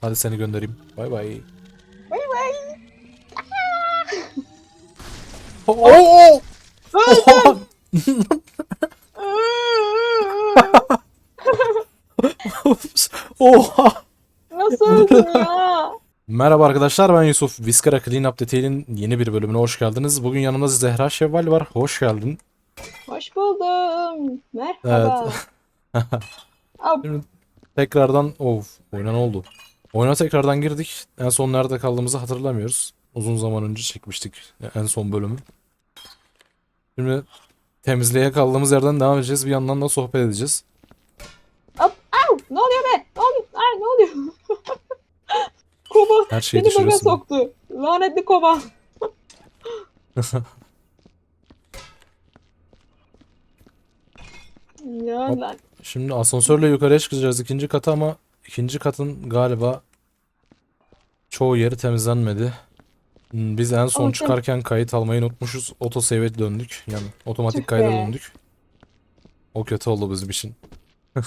Hadi seni göndereyim. Bay bay. Bay bay. Oo! Oo! Oha! Oha! Nasıl öldün ya? Merhaba arkadaşlar ben Yusuf. Viskara Clean Up Detail'in yeni bir bölümüne hoş geldiniz. Bugün yanımda Zehra Şevval var. Hoş geldin. Hoş buldum. Merhaba. Şimdi tekrardan of oyuna ne oldu? Oyuna tekrardan girdik. En son nerede kaldığımızı hatırlamıyoruz. Uzun zaman önce çekmiştik en son bölümü. Şimdi temizliğe kaldığımız yerden devam edeceğiz. Bir yandan da sohbet edeceğiz. hop, au, ne oluyor be? Ne oluyor? Ay, ne oluyor? kova Her şeyi beni baga soktu. Lanetli kova. ya Hop. lan. Şimdi asansörle yukarıya çıkacağız ikinci kata ama ikinci katın galiba çoğu yeri temizlenmedi. Hmm, Biz en son Ama çıkarken kayıt almayı unutmuşuz. Otosave'e döndük. Yani otomatik Tüh kayda be. döndük. O kötü oldu bizim için.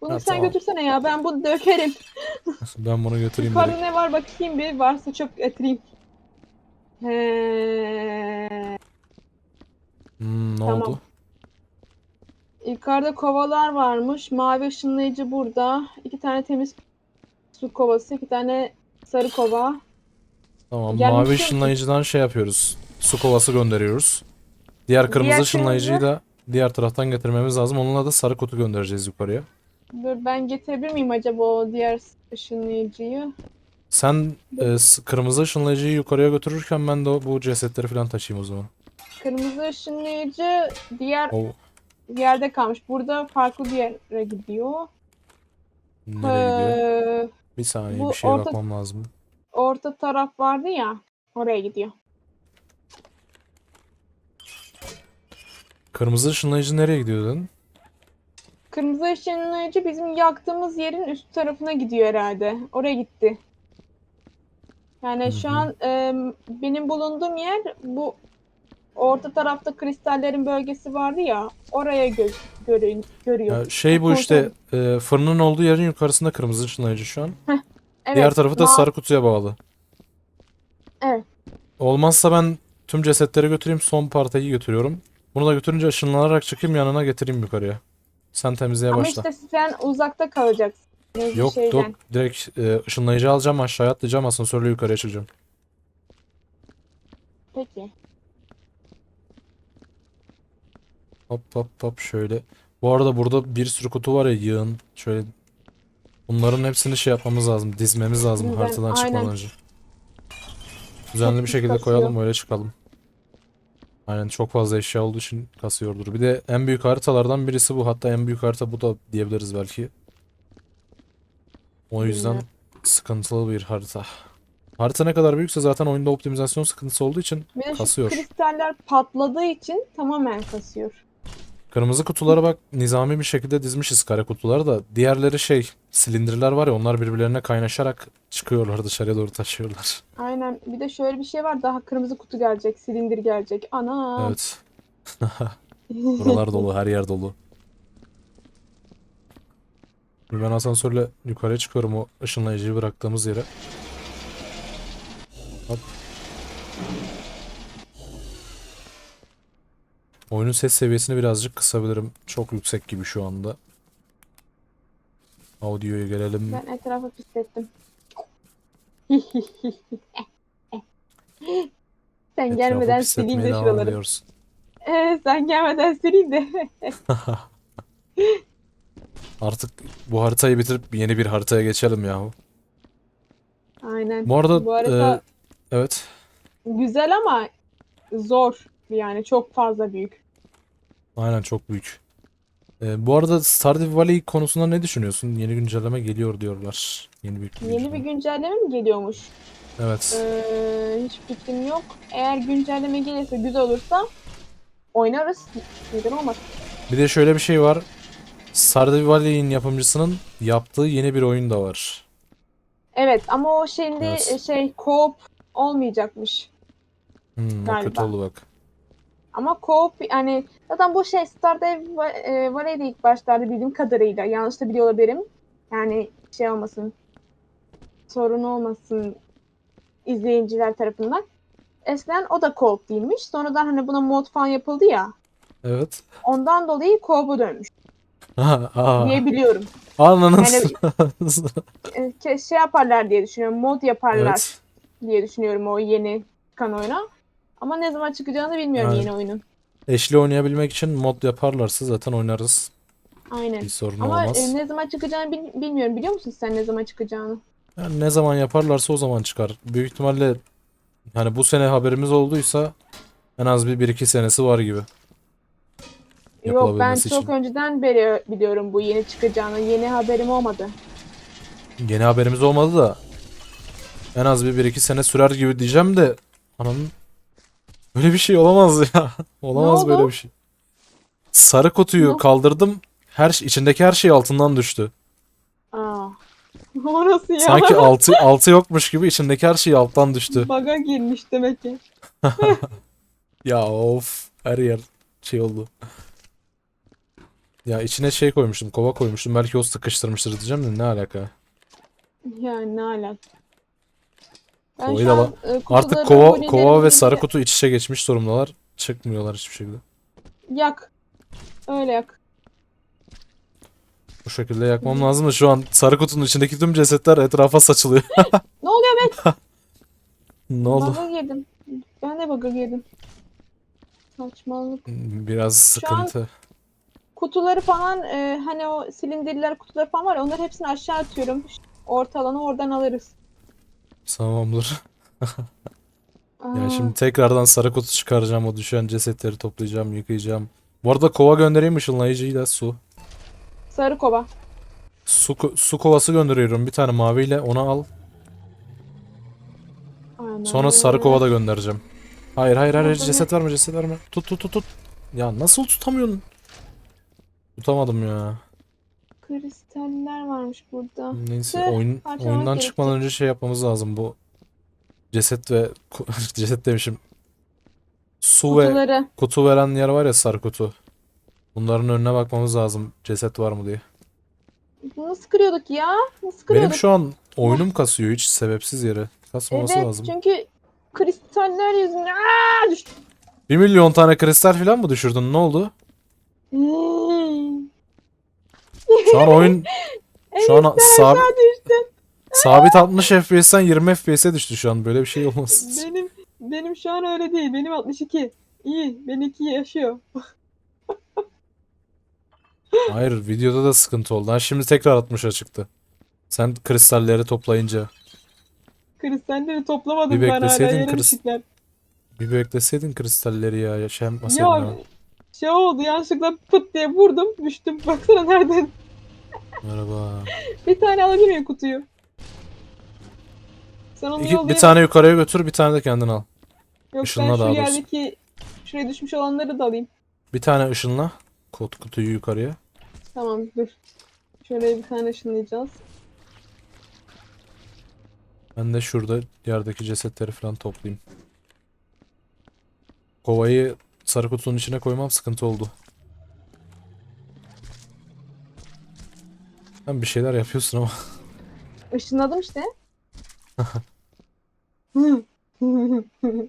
Bunu Ha, sen tamam. götürsene ya. Ben bunu dökerim. Ben bunu götüreyim Yukarıda direkt. ne var bakayım bir. Varsa çok getireyim. Hmm, ne Tamam. oldu? Yukarıda kovalar varmış. Mavi ışınlayıcı burada. İki tane temiz su kovası, iki tane sarı kova. Tamam Gelmiş mavi mi? ışınlayıcıdan şey yapıyoruz. Su kovası gönderiyoruz. Diğer kırmızı Diğer ışınlayıcıyı da diğer taraftan getirmemiz lazım. Onunla da sarı kutu göndereceğiz yukarıya. Dur ben getirebilir miyim acaba o diğer ışınlayıcıyı? Sen e, s- kırmızı ışınlayıcıyı yukarıya götürürken ben de o- bu cesetleri falan taşıyayım o zaman. Kırmızı ışınlayıcı diğer O yerde kalmış. Burada farklı bir yere gidiyor. nereye gidiyor? Ee, Bir saniye bu bir şeye orta- bakmam lazım. orta taraf vardı ya. Oraya gidiyor. Kırmızı ışınlayıcı nereye gidiyor dedin? Kırmızı ışınlayıcı bizim yaktığımız yerin üst tarafına gidiyor herhalde. Oraya gitti. Yani şu an e, benim bulunduğum yer bu orta tarafta kristallerin bölgesi vardı ya. Oraya gö görün görüyor. Ya şey bu işte e, fırının olduğu yerin yukarısında kırmızı ışınlayıcı şu an. Evet, Diğer tarafı da ma- sarı kutuya bağlı. Evet. Olmazsa ben tüm cesetleri götüreyim son partayı götürüyorum. Bunu da götürünce ışınlanarak çıkayım yanına getireyim yukarıya. Sen temizliğe Ama başla. işte sen uzakta kalacaksın. Bir Yok şeyden. yok direkt e, ışınlayıcı alacağım aşağıya atlayacağım asansörle yukarıya çıkacağım. Peki. Hop hop hop şöyle. Bu arada burada bir sürü kutu var ya yığın. Şöyle bunların hepsini şey yapmamız lazım. Dizmemiz lazım Düzen- haritadan çıkmadan aynen. önce. Düzenli bir şekilde kasıyor. koyalım öyle çıkalım. Aynen çok fazla eşya olduğu için kasıyordur. Bir de en büyük haritalardan birisi bu. Hatta en büyük harita bu da diyebiliriz belki. O yüzden Bilmiyorum. sıkıntılı bir harita. Harita ne kadar büyükse zaten oyunda optimizasyon sıkıntısı olduğu için Bir de şu kasıyor. kristaller patladığı için tamamen kasıyor. Kırmızı kutulara bak nizami bir şekilde dizmişiz kare kutuları da. Diğerleri şey silindirler var ya onlar birbirlerine kaynaşarak çıkıyorlar dışarıya doğru taşıyorlar. Aynen. Bir de şöyle bir şey var. Daha kırmızı kutu gelecek. Silindir gelecek. Ana. Evet. Buralar dolu her yer dolu. Ben asansörle yukarıya çıkıyorum o ışınlayıcıyı bıraktığımız yere. Hop. Oyunun ses seviyesini birazcık kısabilirim. Çok yüksek gibi şu anda. Audio'ya gelelim. Ben etrafı pislettim. sen Etrafı gelmeden sileyim de şuraları. Ee, sen gelmeden sileyim de. Artık bu haritayı bitirip yeni bir haritaya geçelim yahu. Aynen. Bu arada Bu harita e, evet güzel ama zor. Yani çok fazla büyük. aynen çok büyük. E, bu arada Stardew Valley konusunda ne düşünüyorsun? Yeni güncelleme geliyor diyorlar. Yeni bir Yeni bir güncelleme. güncelleme mi geliyormuş? Evet. Ee, hiç fikrim yok. Eğer güncelleme gelirse güzel olursa oynarız. Neden olmaz? Bir de şöyle bir şey var. Stardew Valley'in yapımcısının yaptığı yeni bir oyun da var. Evet ama o şimdi Evet. şey co-op olmayacakmış. Hmm, o kötü Galiba. oldu bak. Ama co-op yani zaten bu şey Stardew e, Valley'de ilk başlarda bildiğim kadarıyla yanlış da biliyor olabilirim. Yani şey olmasın. sorun olmasın izleyiciler tarafından. Eskiden o da co-op değilmiş. Sonradan hani buna mod falan yapıldı ya. Evet. Ondan dolayı co-op'a dönmüş diye biliyorum. Ananın Yani-. E, şey yaparlar diye düşünüyorum. Mod yaparlar Evet. diye düşünüyorum o yeni çıkan oyuna. Ama ne zaman çıkacağını bilmiyorum Yani- yeni oyunun. Eşli oynayabilmek için mod yaparlarsa zaten oynarız. Aynen. Bir sorun Ama olmaz. e, ne zaman çıkacağını bil- bilmiyorum. Biliyor musun sen ne zaman çıkacağını? Yani ne zaman yaparlarsa o zaman çıkar. Büyük ihtimalle hani bu sene haberimiz olduysa en az bir 1-2 senesi var gibi. Yok ben Yapılabilmesi çok için. önceden beri biliyorum bu yeni çıkacağını. Yeni haberim olmadı. Yeni haberimiz olmadı da en az bir 1-2 sene sürer gibi diyeceğim de ananın böyle bir şey olamaz ya. Olamaz böyle bir şey. Sarı kutuyu Ne? kaldırdım. Her şey- içindeki her şey altından düştü. Aa. Orası ya. Sanki altı altı yokmuş gibi içindeki her şey alttan düştü. Baga girmiş demek ki. Ya of her yer şey oldu. Ya içine şey koymuştum, kova koymuştum. Belki o sıkıştırmıştır diyeceğim de ne alaka? Yani ne alaka. Ben Kovayı şu da an, e, Artık kova kova ve ilgili- sarı kutu iç içe geçmiş durumdalar. Çıkmıyorlar hiçbir şekilde. Yak. Öyle yak. Bu şekilde yakmam lazım da şu an sarı kutunun içindeki tüm cesetler etrafa saçılıyor. Ne oluyor be? Ne oldu? Baga girdim. Ben de baga girdim. Saçmalık. Biraz Şu an- sıkıntı. Kutuları falan e, hani o silindirler kutuları falan var ya onları hepsini aşağı atıyorum. Orta alanı oradan alırız. Tamamdır. Yani şimdi tekrardan sarı kutu çıkaracağım. O düşen cesetleri toplayacağım, yıkayacağım. Bu arada kova göndereyim ışınlayıcıyla su. Sarı kova. Su, su kovası gönderiyorum. Bir tane maviyle onu al. Aynen Sonra sarı kova da göndereceğim. Hayır hayır hayır ceset verme ceset verme. Tut tut tut tut. Ya nasıl tutamıyorsun? Tutamadım ya. Kristaller varmış burada. Neyse oyun parçalamak oyundan çıkmadan gerekecek. önce şey yapmamız lazım bu. Ceset ve ceset demişim. Su ve Kutuları. kutu veren yer var ya sarı kutu. Bunların önüne bakmamız lazım. Ceset var mı diye. Nasıl kırıyorduk ya? Nasıl kırıyorduk? Benim şu an oyunum kasıyor hiç sebepsiz yere. Kasmaması evet lazım. çünkü kristaller yüzünden Aa, düştü. 1 milyon tane kristal falan mı düşürdün? Ne oldu? Hmm. Şu an oyun şu an sabit sabit 60 FPS'ten 20 FPS'e düştü şu an. Böyle bir şey olmaz. Benim benim şu an öyle değil. Benim 62. İyi. Benimki yaşıyor. Hayır, videoda da sıkıntı oldu. Ha, şimdi tekrar 60'a çıktı. Sen kristalleri toplayınca Kristalleri toplamadım Bir ben hala. düştükler. bir bekleseydin kristalleri ya yaşayamasaydın Ya ha. Şey oldu yanlışlıkla pıt diye vurdum düştüm. Baksana nereden? Merhaba. Bir tane alabilir miyim kutuyu? Sen onu İki, bir tane yukarıya götür, bir tane de kendin al. Yok ben şu daha doğrusu. yerdeki şuraya düşmüş olanları da alayım. Bir tane ışınla. Kod kutuyu yukarıya. Tamam dur. Şöyle bir tane ışınlayacağız. Ben de şurada yerdeki cesetleri falan toplayayım. Kovayı sarı kutunun içine koymam sıkıntı oldu. Sen bir şeyler yapıyorsun ama. Işınladım işte.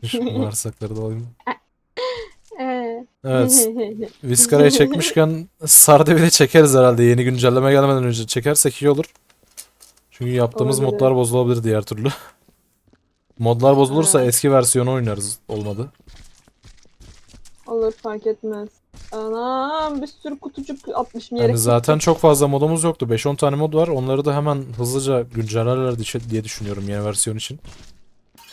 Şu bağırsakları da alayım. Evet. Viscara'yı çekmişken Stardew de çekeriz herhalde. Yeni güncelleme gelmeden önce çekersek iyi olur. Çünkü yaptığımız Olabilir. modlar bozulabilir diğer türlü. Modlar bozulursa eski versiyonu oynarız. Olmadı. Olur fark etmez. Anam bir sürü kutucuk atmışım yere. Yani zaten çok fazla modumuz yoktu. 5-10 tane mod var. Onları da hemen hızlıca güncellerler diye- düşünüyorum yeni versiyon için.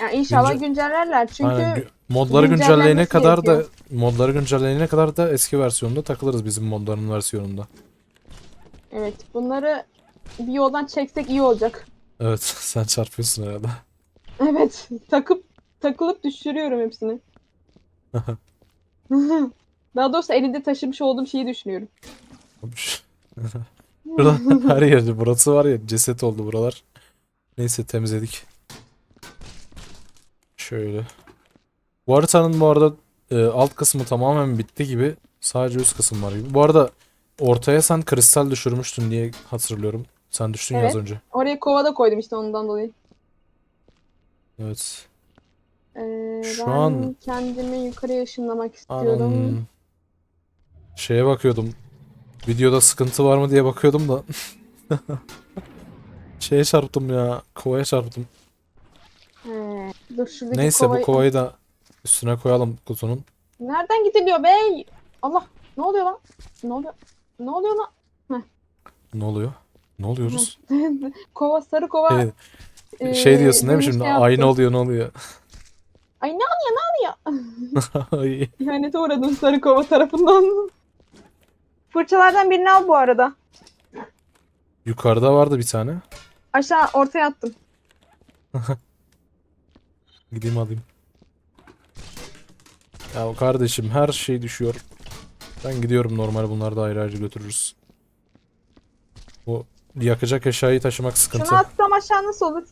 Yani inşallah Günce- güncellerler çünkü Aynen. Modları güncelleyene kadar da gerekiyor. modları güncelleyene kadar da eski versiyonda takılırız bizim modların versiyonunda. evet bunları bir yoldan çeksek iyi olacak. Evet, sen çarpıyorsun herhalde. Evet takıp takılıp düşürüyorum hepsini. Daha doğrusu elinde taşımış olduğum şeyi düşünüyorum. Burada her yerde burası var ya ceset oldu buralar. Neyse temizledik. Şöyle. Bu haritanın bu arada e, alt kısmı tamamen bitti gibi. Sadece üst kısım var gibi. Bu arada ortaya sen kristal düşürmüştün diye hatırlıyorum. Sen düştün ya az Evet. önce. Oraya kovada koydum işte ondan dolayı. Evet. Ee, Şu ben an- kendimi yukarıya ışınlamak istiyorum. Anan. Şeye bakıyordum. Videoda sıkıntı var mı diye bakıyordum da. Şeye çarptım ya. Kovaya çarptım. He, dur şuradaki Neyse bu kovayı- kovayı da üstüne koyalım kutunun. Nereden gidiliyor bey? Allah ne oluyor lan? Ne oluyor? Ne oluyor lan? Ne oluyor? Ne oluyoruz? Kova sarı kova. Şey, ee, şey diyorsun değil mi beni şimdi? şey Ay ne oluyor ne oluyor? Ay ne oluyor ne? Ay. İhanete uğradım sarı kova tarafından. Fırçalardan birini al bu arada. Yukarıda vardı bir tane. Aşağı ortaya attım. Gideyim alayım. Ya kardeşim her şey düşüyor. Ben gidiyorum normal bunları da ayrı ayrı götürürüz. Bu yakacak eşyayı taşımak sıkıntı. Şunu atsam aşağı nasıl olur?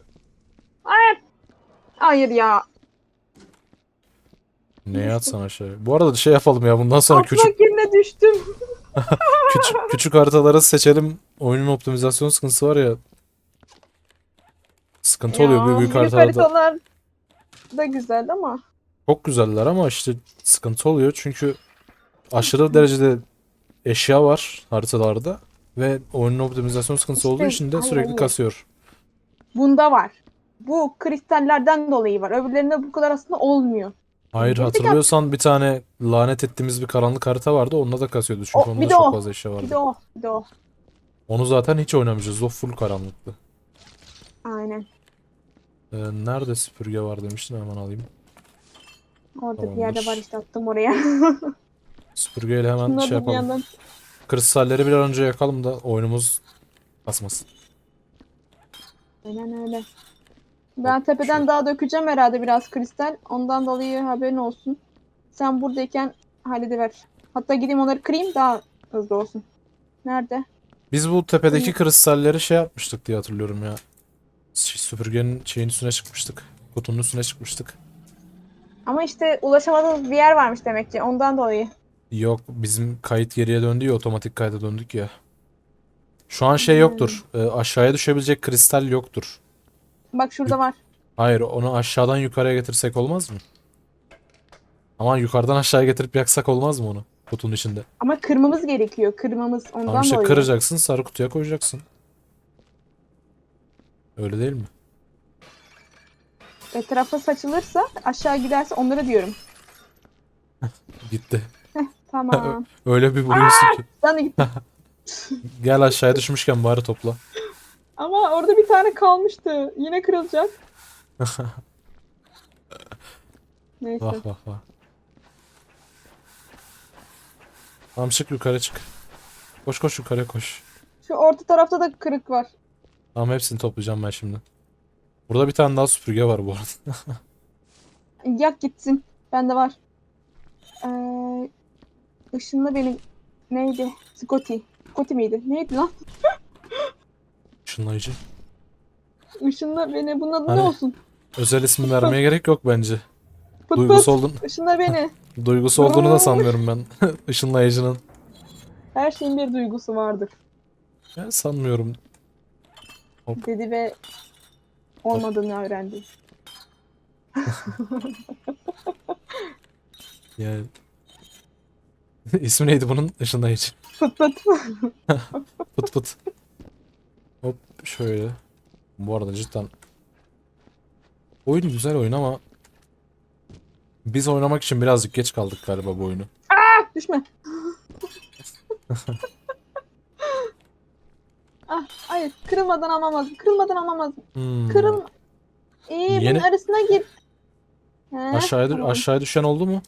Hayır. Hayır ya. Neye atsan aşağıya? Bu arada şey yapalım ya bundan sonra küçük Atmak yerine düştüm. küçük küçük haritaları seçelim. Oyunun optimizasyon sıkıntısı var ya. Sıkıntı oluyor büyük büyük haritalarda. haritalar da güzel ama. Çok güzeller ama işte sıkıntı oluyor çünkü aşırı derecede eşya var haritalarda ve oyunun optimizasyon sıkıntısı olduğu İşte, için de sürekli hayır. kasıyor. Bunda var. Bu kristallerden dolayı var. Öbürlerinde bu kadar aslında olmuyor. Hayır Gerizekalı. hatırlıyorsan bir tane lanet ettiğimiz bir karanlık harita vardı. Onda da kasıyordu çünkü O, onda bir de çok o. fazla eşya Bir vardı. de o. Bir de o. Onu zaten hiç oynamayacağız. O full karanlıktı. Aynen. Ee, nerede süpürge var demiştin hemen alayım. Orada bir yerde Tamamdır. var işte attım oraya. Süpürgeyle hemen Bunları şey da bir yapalım. yandan. Kristalleri bir an önce yakalım da oyunumuz basmasın. Aynen öyle. Ben tepeden daha dökeceğim herhalde biraz kristal. Ondan dolayı haberin olsun. Sen buradayken hallediver. Hatta gideyim onları kırayım daha hızlı olsun. Nerede? Biz bu tepedeki kristalleri şey yapmıştık diye hatırlıyorum ya. Ş- Süpürgenin şeyin üstüne çıkmıştık. Kutunun üstüne çıkmıştık. Ama işte ulaşamadığımız bir yer varmış demek ki. Ondan dolayı. Yok bizim kayıt geriye döndü ya otomatik kayda döndük ya. Şu an şey yoktur. e, aşağıya düşebilecek kristal yoktur. Bak şurada var. Hayır onu aşağıdan yukarıya getirsek olmaz mı? Ama yukarıdan aşağıya getirip yaksak olmaz mı onu? Kutunun içinde. Ama kırmamız gerekiyor. Kırmamız ondan Tamam işte dolayı. kıracaksın sarı kutuya koyacaksın. Öyle değil mi? Etrafa saçılırsa aşağı giderse onları diyorum. Gitti. Tamam. Öyle bir vuruyorsun ki. ben de. Gel aşağıya düşmüşken bari topla. Ama orada bir tane kalmıştı. Yine kırılacak. Neyse. Vah vah vah. Tamam çık yukarı çık. Koş koş yukarıya koş. Şu orta tarafta da kırık var. Tamam hepsini toplayacağım ben şimdi. Burada bir tane daha süpürge var bu arada. Yak gitsin. Bende var. Ee, ışınlı benim neydi? Scotty. Scotty miydi? Neydi lan? Işınlayıcı. Işınla beni. Bunun adı Hani? ne olsun? Özel ismi vermeye gerek yok bence. Pıt pıt. Duygusu oldun, Işınla beni. duygusu olduğunu da sanmıyorum ben. Işınlayıcının. Her şeyin bir duygusu vardır. Ben sanmıyorum. Dedi ve olmadığını öğrendi. Yani. İsmi neydi bunun? Işınlayıcı. Pıt pıt. Pıt pıt. Hop şöyle. Bu arada cidden oyun güzel oyun ama biz oynamak için birazcık geç kaldık galiba bu oyunu. Düşme. ah hayır. Kırılmadan alamaz. Kırılmadan alamaz. Hmm. Kırıl. İyi Yeni- bunun arasına gir. He, Aşağıya, tamam. aşağıya düşen oldu mu?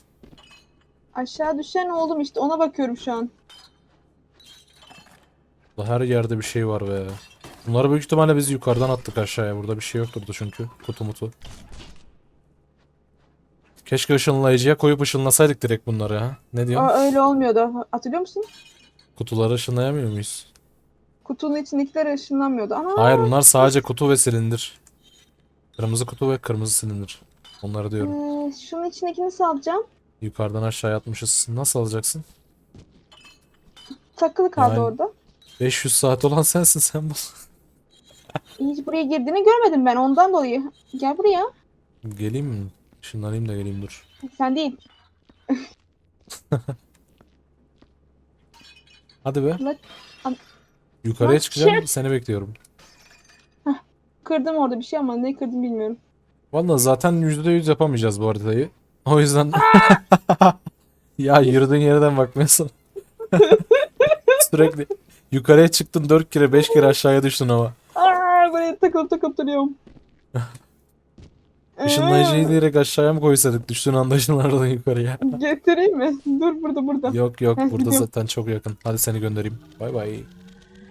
Aşağı düşen oldum işte ona bakıyorum şu an. Her yerde bir şey var be. Bunları büyük ihtimalle biz yukarıdan attık aşağıya. Burada bir şey yoktur çünkü. Kutu mutu. Keşke ışınlayıcıya koyup ışınlasaydık direkt bunları ha. Ne diyorsun? Aa, öyle olmuyordu. Hatırlıyor musun? Kutuları ışınlayamıyor muyuz? Kutunun içindekiler ışınlanmıyordu. Ana Hayır bunlar sadece kutu ve silindir. Kırmızı kutu ve kırmızı silindir. Onları diyorum. ee, şunun içindekini salacağım. Yukarıdan aşağıya atmışız. Nasıl alacaksın? Takılı kaldı Yani- orada. 500 saat olan sensin sen bu. Hiç buraya girdiğini görmedim ben ondan dolayı. Gel buraya. Geleyim mi? Şunlarayım da geleyim dur. Sen değil. Hadi be. Bak, Yukarıya Bak, çıkacağım. shit. Seni bekliyorum. Kırdım orada bir şey ama ne kırdım bilmiyorum. Vallahi zaten %100 yapamayacağız bu haritayı. O yüzden ya yürüdüğün yerden bakmıyorsun. Sürekli yukarıya çıktın 4 kere 5 kere aşağıya düştün ama. Böyle takılıp takılıp duruyorum. Işınlayıcıyı direkt aşağıya mı koysaydık düştüğün anda ışınlardın yukarıya. Ee, Getireyim mi? Dur burada burada. Yok yok Heh, burada gidiyorum. zaten çok yakın. Hadi seni göndereyim. Bay bay.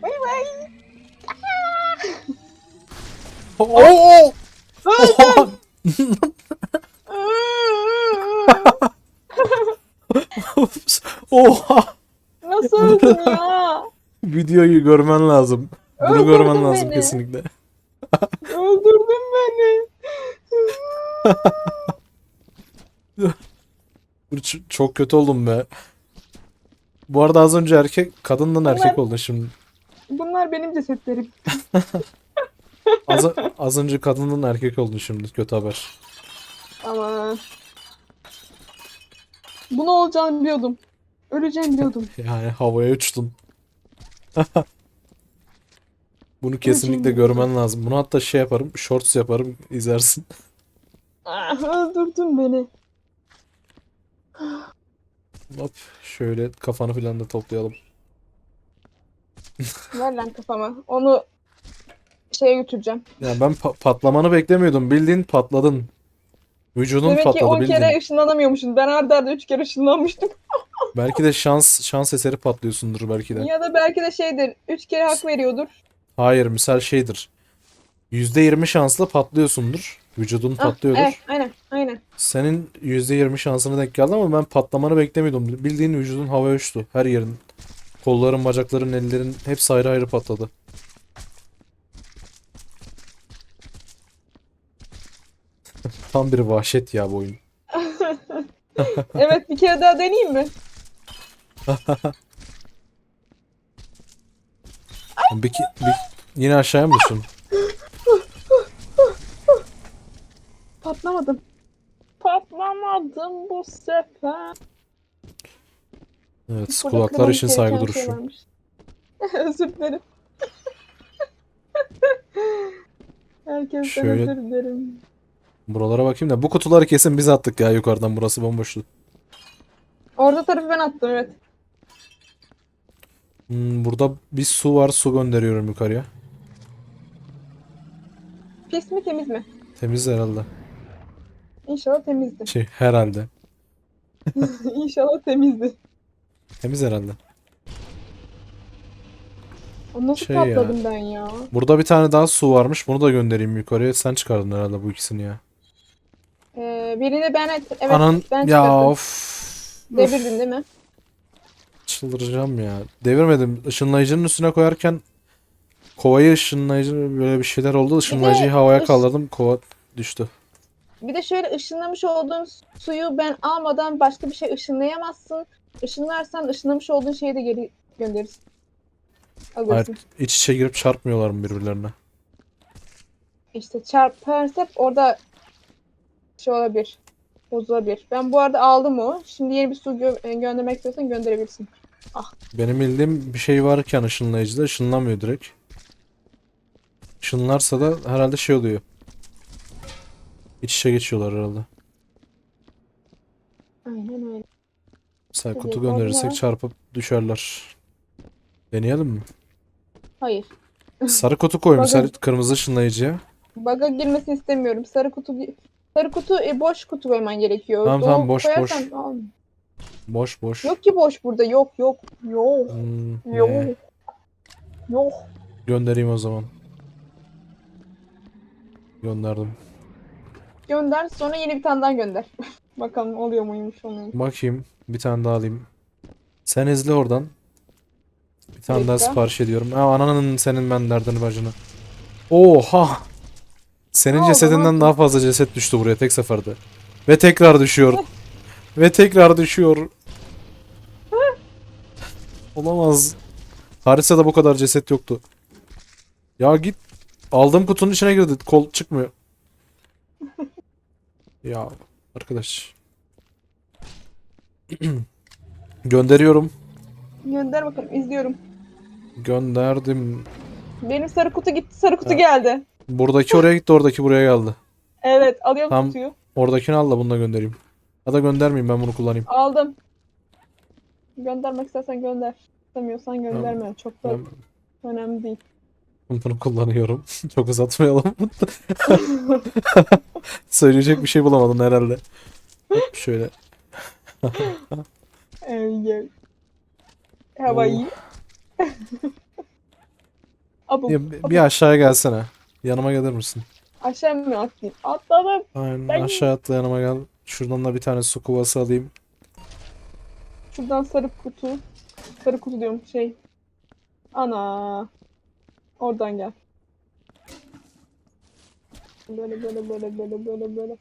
Bay bay. Oo! Ops. Oha! Nasıl öldün ya? Videoyu görmen lazım. Bunu Öldürdün görmen lazım beni. kesinlikle. Öldürdün beni. Dur, ç- Çok kötü oldum be. Bu arada az önce erkek, kadından erkek Bunlar- oldun şimdi. Bunlar benim cesetlerim. Az, az önce kadından erkek oldun şimdi. Kötü haber. Ama bunu olacağını biliyordum. Öleceğim biliyordum. Yani havaya uçtun. Bunu kesinlikle görmen lazım. Bunu hatta şey yaparım, shorts yaparım, izlersin. Ah, öldürdün beni. Hop, şöyle kafanı falan da toplayalım. Ver lan kafama. Onu şeye götüreceğim. Ya ben pa- patlamanı beklemiyordum. Bildiğin patladın. Vücudun Demek ki patladı 10 bildiğin. kere ışınlanamıyormuşum. Ben arda arda 3 kere ışınlanmıştım. Belki de şans şans eseri patlıyorsundur belki de. Ya da belki de şeydir. 3 kere hak veriyordur. Hayır, misal şeydir. %20 şansla patlıyorsundur. Vücudun Ah, patlıyordur. evet, aynen, aynen. Senin %20 şansına denk geldi ama ben patlamanı beklemiyordum. Bildiğin vücudun havaya uçtu. Her yerin. Kolların, bacakların, ellerin hepsi ayrı ayrı patladı. Tam bir vahşet ya bu oyun. Evet bir kere daha deneyeyim mi? Bir, ki- bir- yine aşağıya mı düştün? Patlamadım. Patlamadım bu sefer. Evet, Burada kulaklar için saygı gereken şey duruşu. varmış. Özür dilerim. Herkesten Şöyle- özür dilerim. Buralara bakayım da bu kutuları kesin biz attık ya yukarıdan burası bomboştu. Orta tarafı ben attım evet. Hmm, burada bir su var su gönderiyorum yukarıya. Pis mi temiz mi? Temiz herhalde. İnşallah temizdi. Şey herhalde. İnşallah temizdi. Temiz herhalde. O nasıl Şey ya. patladım ben ya? Burada bir tane daha su varmış. Bunu da göndereyim yukarıya. Sen çıkardın herhalde bu ikisini ya. Ee, birini ben et, evet Anan ben ya çıkarttım. of. Devirdin değil mi? Çıldıracağım ya. Devirmedim. Işınlayıcının üstüne koyarken kovayı ışınlayıcı böyle bir şeyler oldu. Işınlayıcıyı havaya ış- kaldırdım. Kova düştü. Bir de şöyle ışınlamış olduğun suyu ben almadan başka bir şey ışınlayamazsın. Işınlarsan ışınlamış olduğun şeyi de geri gönderirsin. Hayır, Alırsın. iç içe girip çarpmıyorlar mı birbirlerine? İşte çarparsa orada şey olabilir. Bozulabilir. Ben bu arada aldım o. Şimdi yeni bir su gö- e, göndermek istiyorsan gönderebilirsin. Benim bildiğim bir şey varken ışınlayıcıda ışınlamıyor direkt. Işınlarsa da herhalde şey oluyor. İç içe geçiyorlar herhalde. Aynen öyle. Mesela Evet, kutu gönderirsek vallahi. çarpıp düşerler. Deneyelim mi? Hayır. Sarı kutu koymuşlar Bakın. kırmızı ışınlayıcıya. Bug'a girmesini istemiyorum. Sarı kutu sarı kutu e, boş kutu koyman gerekiyor. Tamam, tamam, boş, Al. Boş boş. Yok ki boş burada. Yok yok. Yok. Hmm, Yok. ne? Yok. Göndereyim o zaman. Gönderdim. Gönder sonra yeni bir tane daha gönder. Bakalım oluyor muymuş onun. Bakayım. Bir tane daha alayım. Sen izle oradan. Bir tane daha sipariş ediyorum. Ha, ananın senin ben derdini bacını. Oha! Senin Ne cesedinden oldu? daha fazla ceset düştü buraya tek seferde. Ve tekrar düşüyor. Ve tekrar düşüyor. Olamaz. Haritada bu kadar ceset yoktu. Ya git. Aldığım kutunun içine girdi. Kol çıkmıyor. Ya arkadaş. Gönderiyorum. Gönder bakalım izliyorum. Gönderdim. Benim sarı kutu gitti sarı kutu Ha. geldi. Buradaki oraya gitti, oradaki buraya geldi. Evet alıyorum Tam- kutuyu. Oradakini al da bunu da göndereyim. Ya da göndermeyeyim ben bunu kullanayım. Aldım. Göndermek istersen gönder. İstemiyorsan gönderme. Çok da Ben önemli değil. Bunu kullanıyorum. Çok uzatmayalım. Söyleyecek bir şey bulamadın herhalde. Hop, şöyle. Evet. Hava iyi. Abu, Bir, bir aşağıya gelsene. Yanıma gelir misin? aşağı mı atlayayım? Atladım. Aynen Ben- aşağı atla yanıma gel. Şuradan da bir tane su kovası alayım. Şuradan sarı kutu. Sarı kutu diyorum şey. Ana. Oradan gel. Böyle böyle böyle böyle böyle böyle.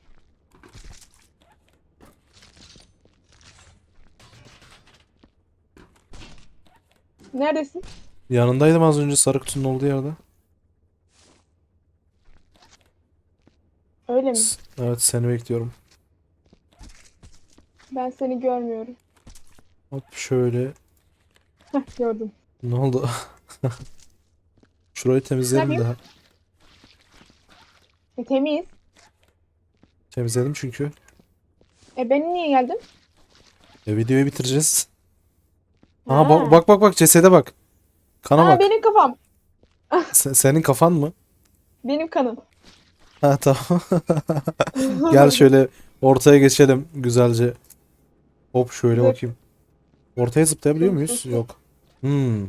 Neredesin? Yanındaydım az önce sarı kutunun olduğu yerde. Öyle mi? S- Evet seni bekliyorum. Ben seni görmüyorum. Hop şöyle. Heh gördüm. Ne oldu? Şurayı temizleyelim daha. E, temiz. Temizledim çünkü. E ben niye geldim? E, videoyu bitireceğiz. Aha Ha. bak bak bak bak cesede bak. Kana Aa, bak. benim kafam. Se- senin kafan mı? Benim kanım. Ha tamam. Gel şöyle ortaya geçelim güzelce. Hop şöyle Dur. bakayım. Ortaya zıplayabiliyor muyuz? Yok. Hmm.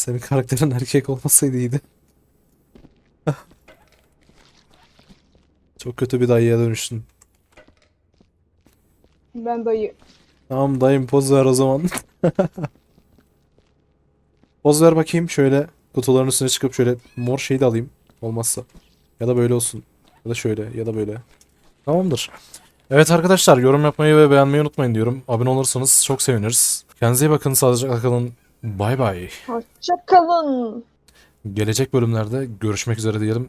Senin karakterin erkek olmasaydı iyiydi. Çok kötü bir dayıya dönüştün. Ben dayı. Tamam dayım poz ver o zaman. Poz ver bakayım şöyle kutuların üstüne çıkıp şöyle mor şeyi de alayım. Olmazsa. Ya da böyle olsun. Ya da şöyle ya da böyle. Tamamdır. Evet arkadaşlar yorum yapmayı ve beğenmeyi unutmayın diyorum. Abone olursanız çok seviniriz. Kendinize iyi bakın. Sağlıcakla kalın. Bay bay. Hoşça kalın. Gelecek bölümlerde görüşmek üzere diyelim.